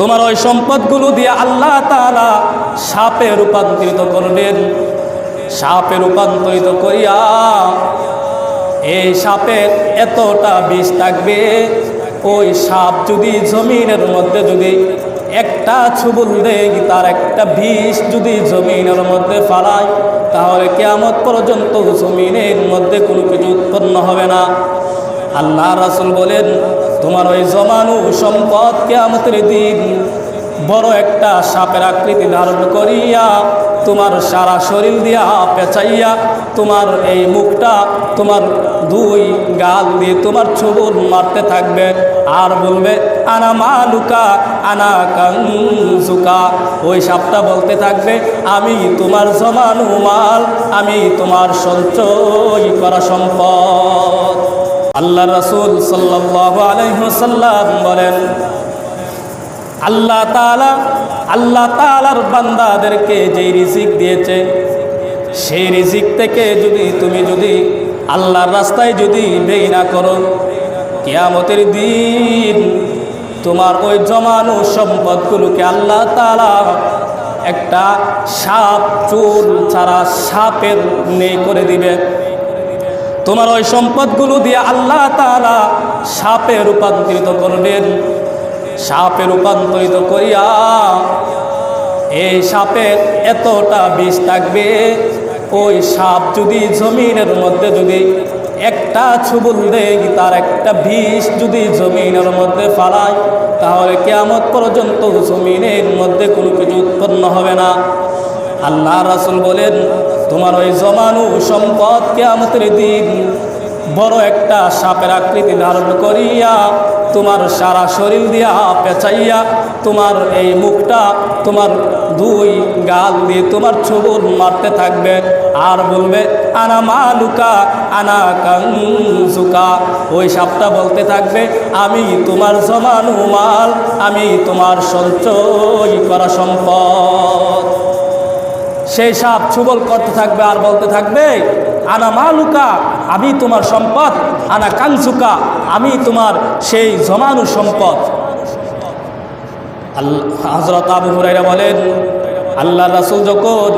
তোমার ওই সম্পদগুলো দিয়ে আল্লাহ তাআলা সাপে রূপান্তরিত করবেন সাপে রূপান্তরিত করিয়া এই সাপের এতটা বিষ থাকবে, ওই সাপ যদি জমিনের মধ্যে যদি একটা ছুবুল দেয়, তার একটা বিষ যদি জমিনের মধ্যে ফালায়, তাহলে কেয়ামত পর্যন্ত জমিনের মধ্যে কোনো কিছু উৎপন্ন হবে না। আল্লাহ রাসুল বলেন তোমার ওই জমানু সম্পদ কেয়ামতের দিন বড় একটা সাপের আকৃতি ধারণ করিয়া তোমার সারা শরীর দিয়া পেঁচাইয়া তোমার এই মুখটা, তোমার দুই গাল দিয়ে তোমার ছবুর মারতে থাকবে। আর বলবে, আনা মালুকা, আনা কাংসুকা ওই সাপটা বলতে থাকবে, আমি তোমার জমানু মাল, আমি তোমার সঞ্চয় করা সম্পদ। আল্লাহ রসুল আলহ্লাম বলেন, আল্লাহ আল্লাহ তালার বান্দাদেরকে যেই রিজিক দিয়েছে, সেই রিজিক থেকে যদি তুমি যদি আল্লাহর রাস্তায় যদি বেই না করো, কেয়ামতের দিন তোমার ওই জমানো সম্পদগুলোকে আল্লাহ তালা একটা সাপ, চুল ছাড়া সাপের নেই করে দিবে। তোমার ওই সম্পদগুলো দিয়ে আল্লাহ তালা সাপে রূপান্তরিত করবেন। সাপে রূপান্তরিত করিয়া এই সাপের এতটা বিষ থাকবে, ওই সাপ যদি জমিনের মধ্যে যদি একটা ছুবুল দেয়, তার একটা বিষ যদি জমিনের মধ্যে ফালায়, তাহলে কেয়ামত পর্যন্ত জমিনের মধ্যে কোনো কিছু উৎপন্ন হবে না। আল্লাহ রাসুল বলেন তোমার ওই জমানু সম্পদ কেয়ামতের দিন বড় একটা সাপের আকৃতি ধারণ করিয়া তোমার সারা শরীর দিয়া পেঁচাইয়া তোমার এই মুখটা, তোমার দুই গাল দিয়ে তোমার ছবুর মারতে থাকবে। আর বলবে, আনা মালুকা, আনা কাংসুকা ওই সাপটা বলতে থাকবে, আমি তোমার জমানু মাল, আমি তোমার সঞ্চয় করা সম্পদ। সেই সাপ ছুবল করতে থাকবে আর বলতে থাকবে, আনা মালুকা, আমি তোমার সম্পদ। আনা কাংসুকা, আমি তোমার সেই জমানু সম্পদ। হজরত আবু হুরাইরা বলেন, আল্লাহ রাসুল যখন,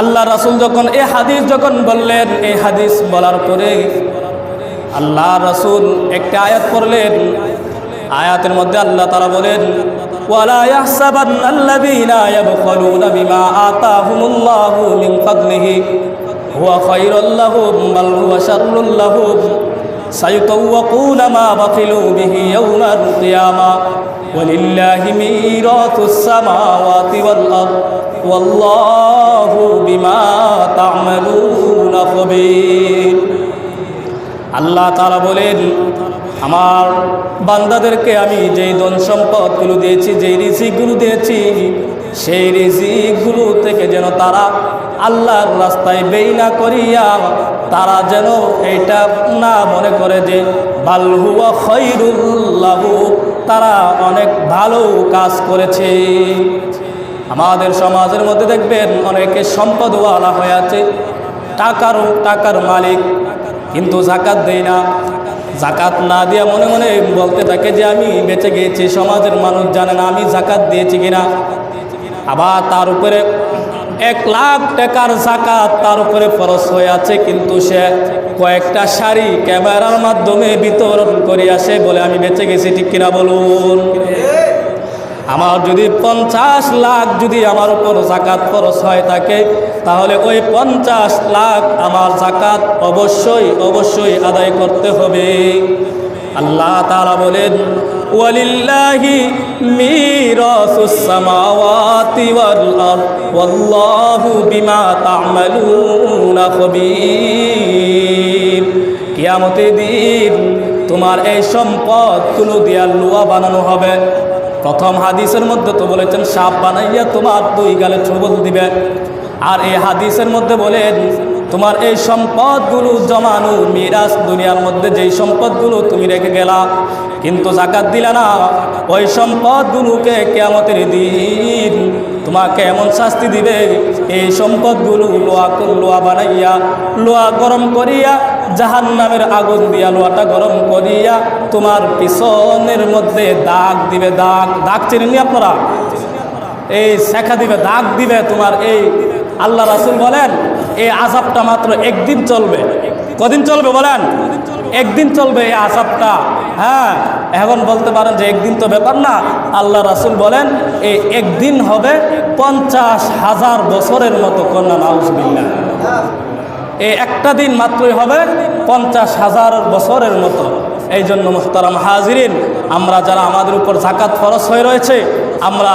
আল্লাহ রাসুল যখন এ হাদিস যখন বললেন এই হাদিস বলার পরে আল্লাহ রাসুল একটা আয়াত পড়লেন আয়াতের মধ্যে আল্লাহ তারা বলেন ولا يحسبن الذين يبخلون بما آتاهم الله من فضله هو خير لهم بل هو شر لهم سيطوقون ما بخلوا به يوم القيامة ولله ميراث السماوات والأرض والله بما تعملون خبير আল্লাহ তারা বলেন আমার বান্দাদেরকে আমি যেই ধন সম্পদগুলো দিয়েছি, যেই রিজিকগুলো দিয়েছি, সেই রিজিকগুলো থেকে যেন তারা আল্লাহর রাস্তায় বেই না করিয়া তারা যেন এটা না মনে করে যে বালহুয়া খৈরুল্লাহু তারা অনেক ভালো কাজ করেছে। আমাদের সমাজের মধ্যে দেখবেন অনেকে সম্পদওয়ালা হয়ে আছে টাকারও টাকার মালিক, কিন্তু জাকাত দেয় না। জাকাত না দিয়া মনে মনে বলতে থাকে যে আমি বেঁচে গিয়েছি সমাজের মানুষ জানে না আমি জাকাত দিয়েছি কিনা। আবার তার উপরে এক লাখ টাকার জাকাত তার উপরে ফরস হয়ে আছে, কিন্তু সে কয়েকটা শাড়ি ক্যামেরার মাধ্যমে বিতরণ করে আসে বলে, আমি বেঁচে গেছি, ঠিক কিনা বলুন? আমার যদি পঞ্চাশ লাখ যদি আমার উপর জাকাত খরচ হয় থাকে তাহলে ওই পঞ্চাশ লাখ আমার জাকাত অবশ্যই অবশ্যই আদায় করতে হবে। আল্লাহ তারা বলেন, ওয়ালিল্লাহি তোমার এই সম্পদগুলো দিয়া লোয়া বানানো হবে। প্রথম হাদিসের মধ্যে তো বলেছেন, সাপ বানাইয়া তোমার দুই গালে ছবল দিবে। আর এই হাদিসের মধ্যে বলেন, তোমার এই সম্পদগুলো জমানো মিরাজ দুনিয়ার মধ্যে যেই সম্পদগুলো তুমি রেখে গেলা, কিন্তু জাকাত দিলা না, ওই সম্পদগুলোকে কেমতের দিন তোমাকে এমন শাস্তি দিবে, এই সম্পদগুলো লোয়া লোয়া বানাইয়া, লোয়া গরম করিয়া জাহান নামের আগুন দিয়া লোয়াটা গরম করিয়া তোমার পিছনের মধ্যে দাগ দিবে, দাগ দাগ চেনেননি আপনারা? এই শেখা দিবে, দাগ দিবে তোমার এই আল্লাহ রাসুল বলেন, এই আজাবটা মাত্র একদিন চলবে। কদিন চলবে বলেন? একদিন চলবে এই আজাবটা হ্যাঁ এখন বলতে পারেন যে একদিন তো ব্যাপার না। আল্লাহ রাসুল বলেন, এই একদিন হবে পঞ্চাশ হাজার বছরের মতো কন্যা নাউজবিল্লা এই একটা দিন মাত্রই হবে পঞ্চাশ হাজার বছরের মতো। এই জন্য মুখতারাম হাজিরিন, আমরা যারা আমাদের উপর জাকাত ফরস হয়ে রয়েছে, আমরা